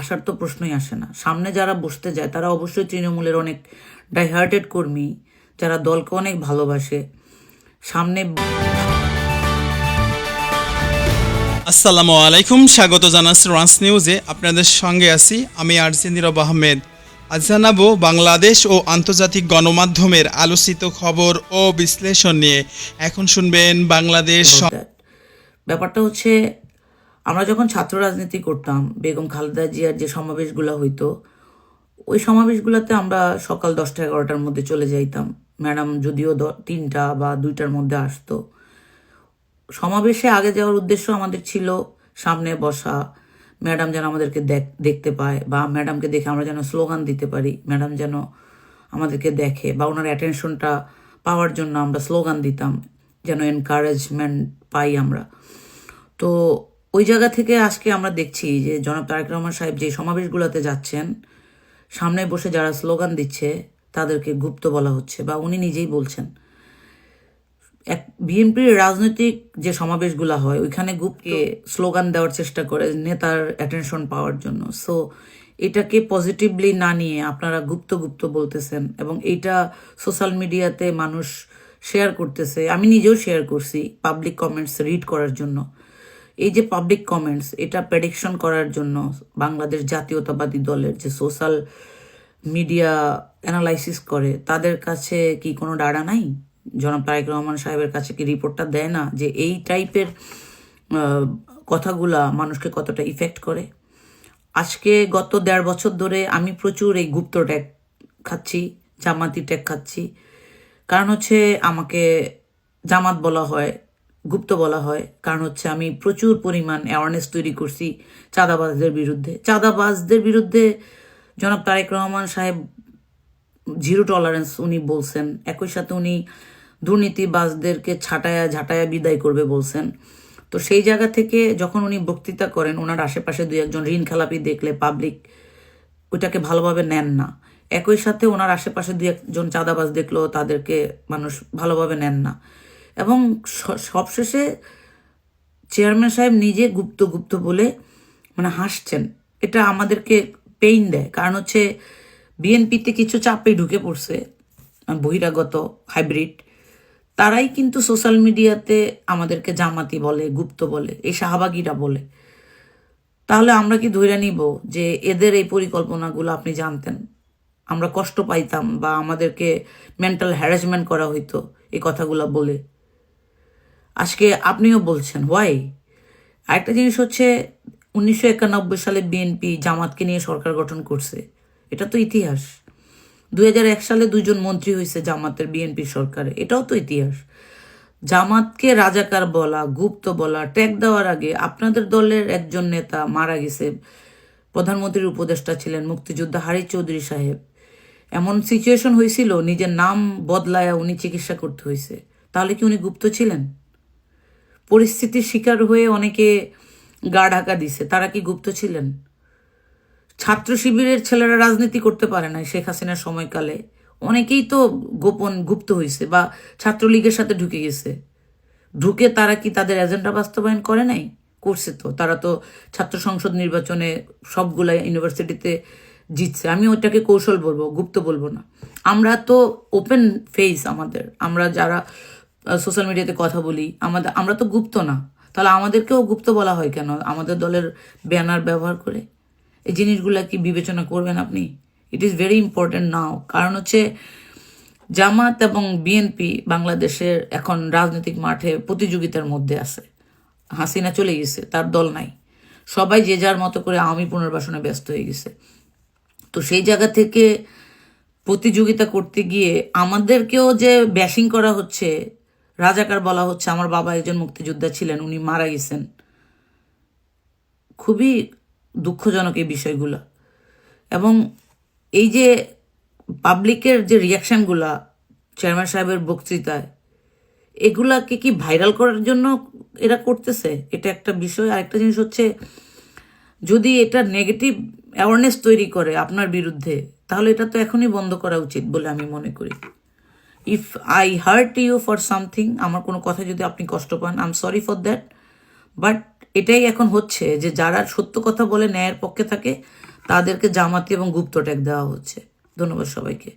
আসার তো প্রশ্নই আসে না। সামনে যারা বসতে যায় তারা অবশ্যই তৃণমূলের অনেক ডাইহার্টেড কর্মী যারা দলকে অনেক ভালোবাসে। সামনে আসসালামু আলাইকুম স্বাগত জানাচ্ছি রান্স নিউজে। আপনাদের সঙ্গে আছি আমি আরজি নীরব আহমেদ। আজ জানাব বাংলাদেশ ও আন্তর্জাতিক গণমাধ্যমের আলোচিত খবর ও বিশ্লেষণ নিয়ে। এখন শুনবেন বাংলাদেশ ব্যাপারটা হচ্ছে আমরা যখন ছাত্র রাজনীতি করতাম, বেগম খালেদা জিয়ার যে সমাবেশগুলো হইতো, ওই সমাবেশগুলোতে আমরা সকাল দশটা এগারোটার মধ্যে চলে যাইতাম। ম্যাডাম যদিও তিনটা বা দুইটার মধ্যে আসতো। সমাবেশে আগে যাওয়ার উদ্দেশ্য আমাদের ছিল সামনে বসা, ম্যাডাম যেন আমাদেরকে দেখ- দেখতে পায় বা ম্যাডামকে দেখে আমরা যেন স্লোগান দিতে পারি, ম্যাডাম যেন আমাদেরকে দেখে বা ওনার অ্যাটেনশনটা পাওয়ার জন্য আমরা স্লোগান দিতাম, যেন এনকারেজমেন্ট পাই আমরা। তো ওই জায়গা থেকে আজকে আমরা দেখছি যে জনাব তারেক রহমান সাহেব যে সমাবেশগুলোতে যাচ্ছেন, সামনে বসে যারা স্লোগান দিচ্ছে তাদেরকে গুপ্ত বলা হচ্ছে বা উনি নিজেই বলছেন। এক বিএনপির রাজনৈতিক যে সমাবেশগুলো হয়, ওইখানে গুপকে স্লোগান দেওয়ার চেষ্টা করে নেতার অ্যাটেনশন পাওয়ার জন্য। সো এটাকে পজিটিভলি না নিয়ে আপনারা গুপ্ত গুপ্ত বলতেছেন এবং এইটা সোশ্যাল মিডিয়াতে মানুষ শেয়ার করতেছে। আমি নিজেও শেয়ার করছি পাবলিক কমেন্টস রিড করার জন্য। এই যে পাবলিক কমেন্টস এটা প্রেডিকশন করার জন্য বাংলাদেশ জাতীয়তাবাদী দলের যে সোশ্যাল মিডিয়া অ্যানালাইসিস করে, তাদের কাছে কি কোনো ডাড়া নাই? জনাব তারেক রহমান সাহেবের কাছে কি রিপোর্টটা দেয় না যে এই টাইপের কথাগুলা মানুষকে কতটা ইফেক্ট করে? আজকে গত দেড় বছর ধরে আমি প্রচুর এই গুপ্ত ট্যাগ খাচ্ছি, জামাতি ট্যাগ খাচ্ছি। কারণ হচ্ছে আমাকে জামাত বলা হয় গুপ্ত বলা হয়। কারণ হচ্ছে আমি প্রচুর পরিমাণ অ্যাওয়ারনেস তৈরি করছি চাঁদাবাজদের বিরুদ্ধে। চাঁদাবাজদের বিরুদ্ধে জনাব তারেক রহমান সাহেব জিরো টলারেন্স উনি বলছেন। একই সাথে উনি দুর্নীতিবাজদেরকে ছাটায়া ঝাঁটায়া বিদায় করবে বলছেন। তো সেই জায়গা থেকে যখন উনি বক্তৃতা করেন, ওনার আশেপাশে দুই একজন ঋণ খেলাপি দেখলে পাবলিক ওইটাকে ভালোভাবে নেন না। একই সাথে ওনার আশেপাশে দুই একজন চাঁদাবাজ দেখলেও তাদেরকে মানুষ ভালোভাবে নেন না। এবং সবশেষে চেয়ারম্যান সাহেব নিজে গুপ্ত গুপ্ত বলে মানে হাসছেন। এটা আমাদেরকে পেইন দেয়। কারণ হচ্ছে বিএনপিতে কিছু চাপে ঢুকে পড়ছে বহিরাগত হাইব্রিড তারাই কিন্তু সোশ্যাল মিডিয়াতে আমাদেরকে জামাতি বলে, গুপ্ত বলে, এই শাহবাগীরা বলে। তাহলে আমরা কি ধরে নিব যে এদের এই পরিকল্পনাগুলো আপনি জানতেন? আমরা কষ্ট পাইতাম বা আমাদেরকে মেন্টাল হ্যারাসমেন্ট করা হইতো এই কথাগুলো বলে। আজকে আপনিও বলছেন হোয়াই আরেকটা জিনিস হচ্ছে, উনিশশো একানব্বই সালে বিএনপি জামাতকে নিয়ে সরকার গঠন করছে। এটা তো ইতিহাস। দু এক সালে দুজন মন্ত্রী হয়েছে জামাতের বিএনপি সরকারে। এটাও তো ইতিহাস। জামাতকে রাজাকার বলা, গুপ্ত বলা ট্যাগ দেওয়ার আগে আপনাদের দলের একজন নেতা মারা গেছে। প্রধানমন্ত্রীর উপদেষ্টা ছিলেন মুক্তিযোদ্ধা হারি চৌধুরী সাহেব। এমন সিচুয়েশন হয়েছিল, নিজের নাম বদলায়া উনি চিকিৎসা করতে হয়েছে। তাহলে কি উনি গুপ্ত ছিলেন? পরিস্থিতির শিকার হয়ে অনেকে গা ঢাকা দিছে। তারা কি গুপ্ত ছিলেন? ছাত্র শিবিরের ছেলেরা রাজনীতি করতে পারে না শেখ হাসিনার সময়কালে। অনেকেই তো গোপন গুপ্ত হয়েছে বা ছাত্রলীগের সাথে ঢুকে গেছে। ঢুকে তারা কি তাদের এজেন্ডা বাস্তবায়ন করে নাই? করছে তো। তারা তো ছাত্র সংসদ নির্বাচনে সবগুলা ইউনিভার্সিটিতে জিতছে। আমি ওইটাকে কৌশল বলব, গুপ্ত বলব না। আমরা তো ওপেন ফেস আমাদের। আমরা যারা সোশ্যাল মিডিয়াতে কথা বলি, আমাদের আমরা তো গুপ্ত না। তাহলে আমাদেরকেও গুপ্ত বলা হয় কেন? আমাদের দলের ব্যানার ব্যবহার করে? এই জিনিসগুলা কি বিবেচনা করবেন আপনি? It is very important now কারণ হচ্ছে জামাত এবং বিএনপি বাংলাদেশের এখন রাজনৈতিক মাঠে প্রতিযোগিতার মধ্যে আছে। হাসিনা চলে গেছে, তার দল নাই। সবাই যে যার মতো করে আওয়ামী পুনর্বাসনে ব্যস্ত হয়ে গেছে। তো সেই জায়গা থেকে প্রতিযোগিতা করতে গিয়ে আমাদেরকেও যে ব্যাশিং করা হচ্ছে রাজাকার বলা হচ্ছে, আমার বাবা একজন মুক্তিযোদ্ধা ছিলেন, উনি মারা গেছেন। খুবই দুঃখজনক এই বিষয়গুলো। এবং এই যে পাবলিকের যে রিয়াকশানগুলা চেয়ারম্যান সাহেবের বক্তৃতায়, এগুলাকে কি ভাইরাল করার জন্য এরা করতেছে? এটা একটা বিষয়। আরেকটা জিনিস হচ্ছে, যদি এটা নেগেটিভ অ্যাওয়ারনেস তৈরি করে আপনার বিরুদ্ধে, তাহলে এটা তো এখনই বন্ধ করা উচিত বলে আমি মনে করি। If I hurt you for something আমার কোনো কথা যদি আপনি কষ্ট পান I am sorry for that but এটাই এখন হচ্ছে যে যারা সত্য কথা বলে ন্যায়ের পক্ষে থাকে, তাদেরকে জামাতি এবং গুপ্ত ট্যাগ দেওয়া হচ্ছে। ধন্যবাদ সবাইকে।